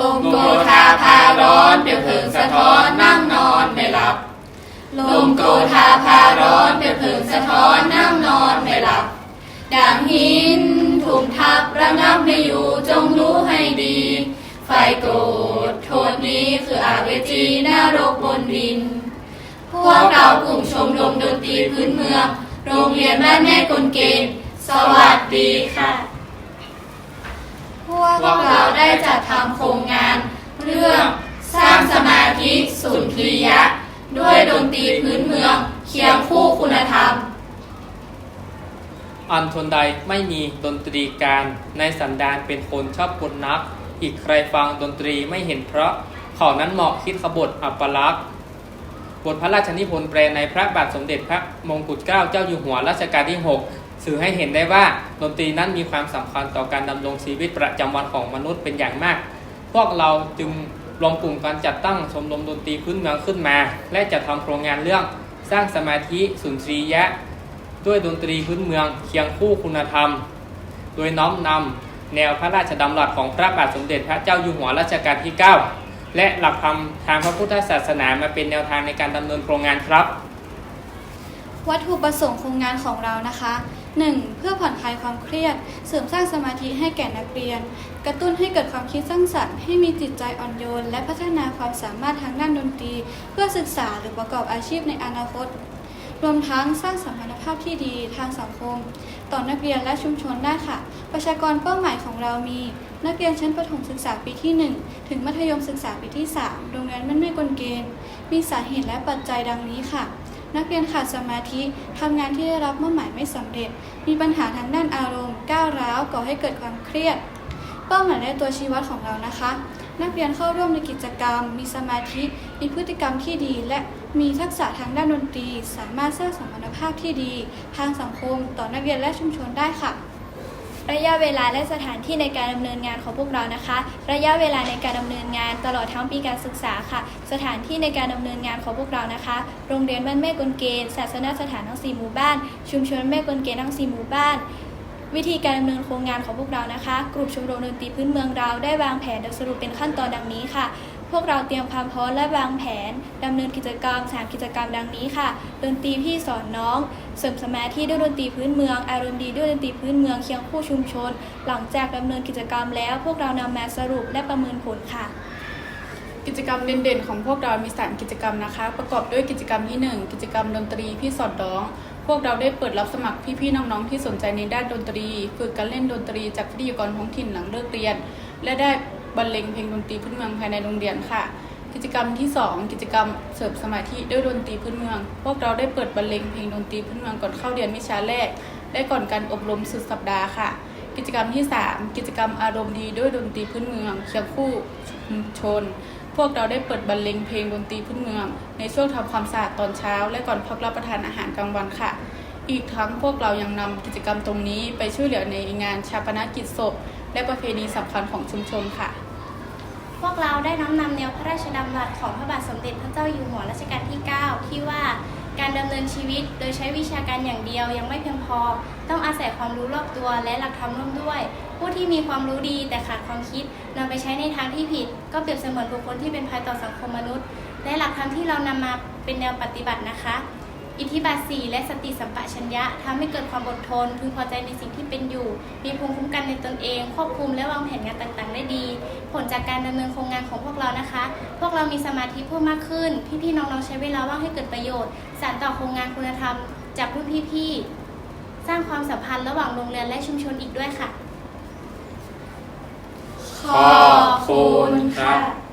ลมโกธาพาร้อนเปลวเพลิงสะท้อนนั่งนอนไม่หลับลมโกธาพาร้อนเปลวเพลิงสะท้อนนั่งนอนไม่หลับดังหินถูกทับระงับไม่อยู่จงรู้ให้ดี ไฟโกรธโทษนี้คืออาเวจีนารกบนดิน พวกเรากลุ่มชมรมดนตรีพื้นเมือง โรงเรียนบ้านแม่กลเกณฑ์สวัสดีค่ะ กเราได้จัดทำโครงงาน เรื่องสร้างสมาธิสุนทรียะ ด้วยดนตรีพื้นเมืองเคียงคู่คุณธรรม อันทนใดไม่มีดนตรีการในสันดานเป็นคนชอบกลนัก อีกใครฟังดนตรีไม่เห็นเพราะเขานั้นเหมาะคิดขบฏอัปลักษณ์บทพระราชนิพนธ์แปลในพระบาทสมเด็จพระมงกุฎเกล้าเจ้าอยู่หัวรัชกาลที่ 6 สื่อให้เห็นได้ว่าดนตรีนั้นมีความสำคัญต่อการดำรงชีวิตประจำวันของมนุษย์เป็นอย่างมาก พวกเราจึงรวมกลุ่มการจัดตั้งชมรมดนตรีพื้นเมืองขึ้นมา และจะทำโครงงานเรื่องสร้างสมาธิสุนทรียะ ด้วยดนตรีพื้นเมืองเคียงคู่คุณธรรม โดยน้อมนำแนวพระราชดำรัสของพระบาทสมเด็จพระเจ้าอยู่หัวรัชกาลที่ 9 และหลักธรรมทางพระพุทธศาสนามาเป็นแนวทางในการดำเนินโครงงานครับ วัตถุประสงค์โครงงานของเรานะคะ 1. เพื่อผ่อนคลายความเครียด เสริมสร้างสมาธิให้แก่นักเรียน กระตุ้นให้เกิดความคิดสร้างสรรค์ให้มีจิตใจอ่อนโยน และพัฒนาความสามารถทางด้านดนตรี เพื่อศึกษาหรือประกอบอาชีพในอนาคต รวมทั้งสร้างสัมพันธภาพที่ดีทางสังคม ต่อนักเรียนและชุมชนได้ค่ะ ประชากรเป้าหมายของเรามี นักเรียนชั้นประถมศึกษาปีที่ 1 ถึงมัธยมศึกษาปีที่ 3 โรงเรียนบ้านแม่กลเกณฑ์ มีสาเหตุและปัจจัยดังนี้ค่ะ นักเรียนขาดสมาธิทำงานที่ได้รับมอบหมายไม่สำเร็จ มีปัญหาทางด้านอารมณ์ ก้าวร้าวก่อให้เกิดความเครียด เป้าหมายและตัวชีวัดของเรานะคะ นักเรียนเข้าร่วมในกิจกรรม มีสมาธิ มีพฤติกรรมที่ดี และมีทักษะทางด้านดนตรี สามารถสร้างสัมพันธภาพที่ดี ทางสังคม ต่อนักเรียนและชุมชนได้ค่ะ ระยะเวลาและสถานที่ในการดำเนินงานของพวกเรานะคะ ระยะเวลาในการดำเนินงานตลอดทั้งปีการศึกษาค่ะ สถานที่ในการดำเนินงานของพวกเรานะคะ โรงเรียนบ้านแม่กลเกณฑ์ศาสนสถานทั้ง 4 หมู่บ้าน ชุมชนแม่กลเกณฑ์ทั้ง 4 หมู่บ้านวิธีการดำเนินโครงงานของพวกเรานะคะ กลุ่มชมรมดนตรีพื้นเมืองเราได้วางแผนโดยสรุปเป็นขั้นตอนดังนี้ค่ะพวกเราเตรียมความพร้อมและวางแผนดำเนินกิจกรรม3กิจกรรมดังนี้ค่ะ ดนตรีพี่สอนน้อง เสริมสมาธิด้วยดนตรีพื้นเมือง อารมณ์ดีด้วยดนตรีพื้นเมืองเคียงคู่ชุมชน หลังจากดำเนินกิจกรรมแล้วพวกเรานำมาสรุปและประเมินผลค่ะกิจกรรมเด่นๆ ของพวกเรามี3กิจกรรมนะคะ ประกอบด้วยกิจกรรมที่ 1 กิจกรรมดนตรีพี่สอดร้อง พวกเราได้เปิดรับสมัครพี่ๆน้องๆที่สนใจในด้านดนตรี ฝึกการเล่นดนตรีจากวิทยากรท้องถิ่นหลังเลิกเรียน และได้ บรรเลงเพลงดนตรีพื้นเมืองภายในโรงเรียนค่ะ กิจกรรมที่ 2 กิจกรรมเสริมสมาธิด้วยดนตรีพื้นเมือง พวกเราได้เปิดบรรเลงเพลงดนตรีพื้นเมืองก่อนเข้าเรียนวิชาแรก และก่อนการอบรมสุดสัปดาห์ค่ะ กิจกรรมที่ 3 กิจกรรมอารมณ์ดีด้วยดนตรีพื้นเมืองเคียงคู่ชุมชน พวกเราได้เปิดบรรเลงเพลงดนตรีพื้นเมือง ในช่วงทำความสะอาดตอนเช้า และก่อนพักรับประทานอาหารกลางวันค่ะอีกทั้งพวกเรายังนำกิจกรรมตรงนี้ไปช่วยเหลือในงานชาปนกิจศพ และประเพณีสำคัญของชุมชนค่ะ วกเราได้น้อมนำแนวพระราชดำรัสของพระบาทสมเด็จพระเจ้าอยู่หัวรัชกาลที่ 9 ที่ว่าการดำเนินชีวิตโดยใช้วิชาการอย่างเดียวยังไม่เพียงพอ ต้องอาศัยความรู้รอบตัวและหลักธรรมร่วมด้วย ผู้ที่มีความรู้ดีแต่ขาดความคิดนำไปใช้ในทางที่ผิด ก็เปรียบเสมือนบุคคลที่เป็นภัยต่อสังคมมนุษย์ และหลักธรรมที่เรานำมาเป็นแนวปฏิบัตินะคะ อิทธิบาท4และสติสัมปชัญญะทำให้เกิดความอดทน พึงพอใจในสิ่งที่เป็นอยู่ มีภูมิคุ้มกันในตนเอง ควบคุมและวางแผนงานต่างๆ ได้ดี ผลจากการดำเนินโครงงานของพวกเรานะคะ พวกเรามีสมาธิเพิ่มมากขึ้น พี่ๆน้องๆใช้เวลาว่างให้เกิดประโยชน์ สานต่อโครงงานคุณธรรม จากรุ่นพี่ๆสร้างความสัมพันธ์ระหว่างโรงเรียนและชุมชนอีกด้วยค่ะขอบคุณครับ